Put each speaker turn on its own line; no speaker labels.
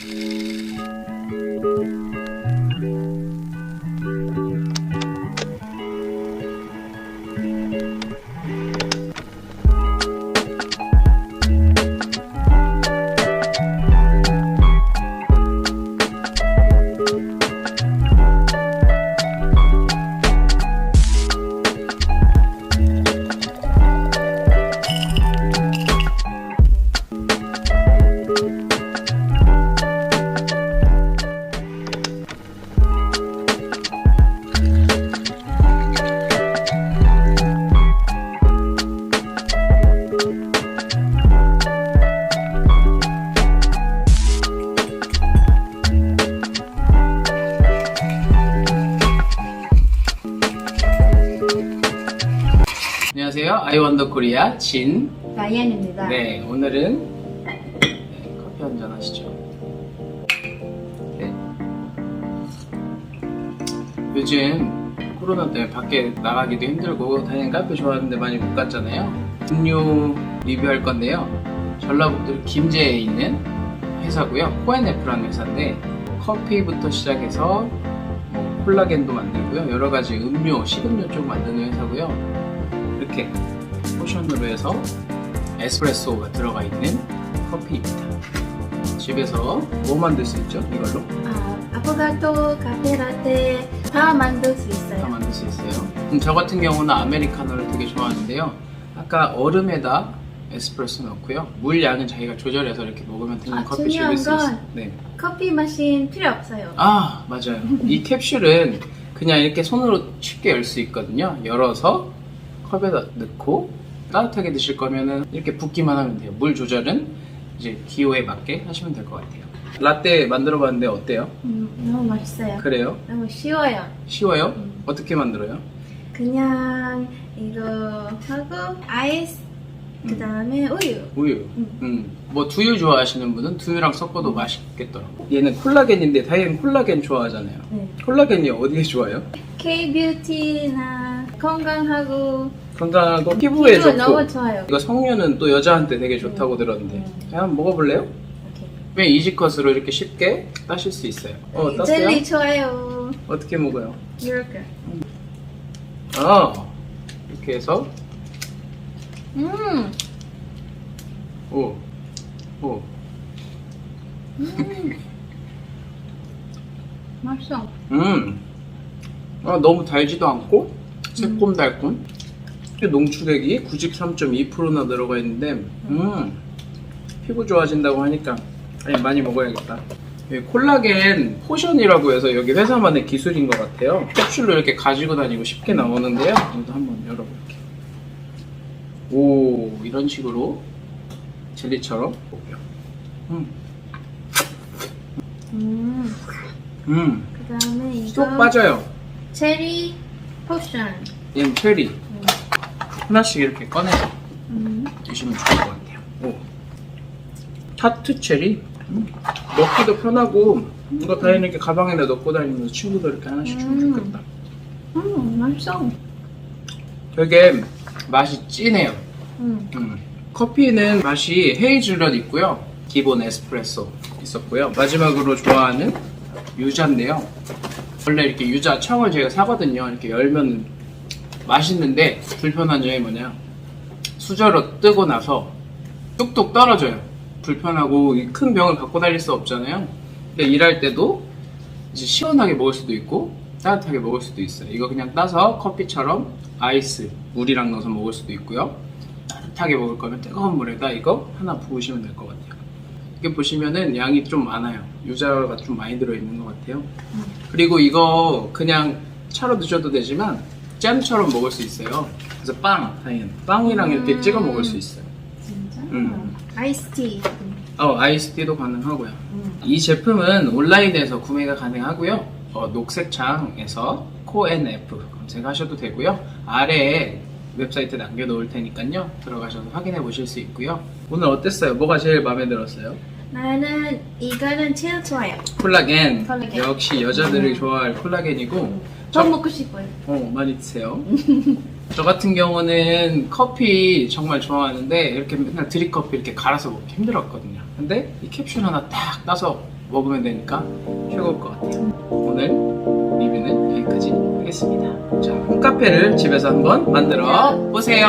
Thank you. 안녕하세요. 아이원더 코리아 진.
라이안입니다.
네, 오늘은 네, 커피 한 잔 하시죠. 네. 요즘 코로나 때문에 밖에 나가기도 힘들고 다니는 카페 좋아하는데 많이 못 갔잖아요. 음료 리뷰할 건데요. 전라북도 김제에 있는 회사고요. 코엔에프라는 회사인데 커피부터 시작해서 뭐 콜라겐도 만들고요. 여러 가지 음료, 식음료 쪽 만드는 회사고요. 이렇게 포션으로 해서 에스프레소가 들어가 있는 커피입니다. 집에서 뭐 만들 수 있죠? 이걸로
아, 아보가토, 카페라떼 다 만들
수다
있어요.
만들 수 있어요. 음, 저 같은 경우는 아메리카노를 되게 좋아하는데요. 아까 얼음에다 에스프레소 넣고요. 물 양은 자기가 조절해서 이렇게 먹으면 되는
아,
커피
중요한
수 있어요.
건-
네.
커피 마신 필요 없어요.
아 맞아요. 이 캡슐은 그냥 이렇게 손으로 쉽게 열 수 있거든요. 열어서 컵에다 넣고 따뜻하게 드실 거면은 이렇게 붓기만 하면 돼요. 물 조절은 이제 기호에 맞게 하시면 될 것 같아요. 라떼 만들어 봤는데 어때요?
음, 너무 맛있어요.
그래요?
너무 쉬워요.
쉬워요?
음.
어떻게 만들어요?
그냥 이거 하고 아이스 그 다음에 우유.
우유.
음.
음. 뭐 두유 좋아하시는 분은 두유랑 섞어도 맛있겠더라고. 얘는 콜라겐인데 다이앤 콜라겐 좋아하잖아요.
네.
콜라겐이 어디에 좋아요?
K 뷰티나 건강하고
건강하고 피부에
피부
좋고.
너무 좋아요.
이거 성류는 또 여자한테 되게 좋다고
음.
들었는데
음.
한번 먹어볼래요?
오케이.
그냥 이지컷으로 이렇게 쉽게 따실 수 있어요 어 땄어요?
젤리 좋아요.
어떻게 먹어요?
이렇게.
아 이렇게 해서
음.
오 오.
음. 맛있어.
음. 아, 너무 달지도 않고 새콤달콤? 농축액이 93.2%나 들어가 있는데 음 피부 좋아진다고 하니까 아니, 많이 먹어야겠다. 콜라겐 포션이라고 해서 여기 회사만의 기술인 것 같아요. 캡슐로 이렇게 가지고 다니고 쉽게 나오는데요. 이것도 한번 열어볼게요. 오 이런 식으로 젤리처럼 볼게요. 음,
음.
음.
그 다음에 이거
쏙 빠져요.
체리 포션.
얘는 체리 하나씩 이렇게 꺼내서
음.
드시면 좋을 것 같아요. 오. 타트 체리? 음. 먹기도 편하고 이거 다 이렇게 가방에다 넣고 다니면서 친구들 이렇게 하나씩 주면
음.
좋겠다.
음, 맛있어.
되게 맛이 진해요.
음.
음. 커피는 맛이 헤이즐넛 있고요. 기본 에스프레소 있었고요. 마지막으로 좋아하는 유자인데요. 원래 이렇게 유자 청을 제가 사거든요. 이렇게 열면 맛있는데 불편한 점이 뭐냐. 수저로 뜨고 나서 뚝뚝 떨어져요. 불편하고 이큰 병을 갖고 다닐 수 없잖아요. 근데 일할 때도 이제 시원하게 먹을 수도 있고 따뜻하게 먹을 수도 있어요. 이거 그냥 따서 커피처럼 아이스 물이랑 넣어서 먹을 수도 있고요. 따뜻하게 먹을 거면 뜨거운 물에다 이거 하나 부으시면 될 것 같아요. 이게 보시면은 양이 좀 많아요. 유자가 좀 많이 들어있는 것 같아요. 그리고 이거 그냥 차로 드셔도 되지만 잼처럼 먹을 수 있어요. 그래서 빵, 당연 빵이랑 이렇게
음.
찍어 먹을 수 있어요.
진짜?
음.
아이스티.
어, 아이스티도 가능하고요.
음.
이 제품은 온라인에서 구매가 가능하고요. 어, 녹색창에서 코NF 검색하셔도 되고요. 아래에 웹사이트 남겨놓을 테니까요. 들어가셔서 확인해 보실 수 있고요. 오늘 어땠어요? 뭐가 제일 마음에 들었어요?
나는 이거는 제일 좋아요.
콜라겐.
콜라겐.
역시 여자들이
음.
좋아할 콜라겐이고
더
저-
먹고 싶어요.
어, 많이 드세요. 저 같은 경우는 커피 정말 좋아하는데 이렇게 맨날 드립커피 이렇게 갈아서 먹기 힘들었거든요. 근데 이 캡슐 하나 딱 따서 먹으면 되니까 최고일 것 같아요. 오늘 리뷰는 여기까지 하겠습니다. 자, 홈카페를 집에서 한번 만들어 보세요.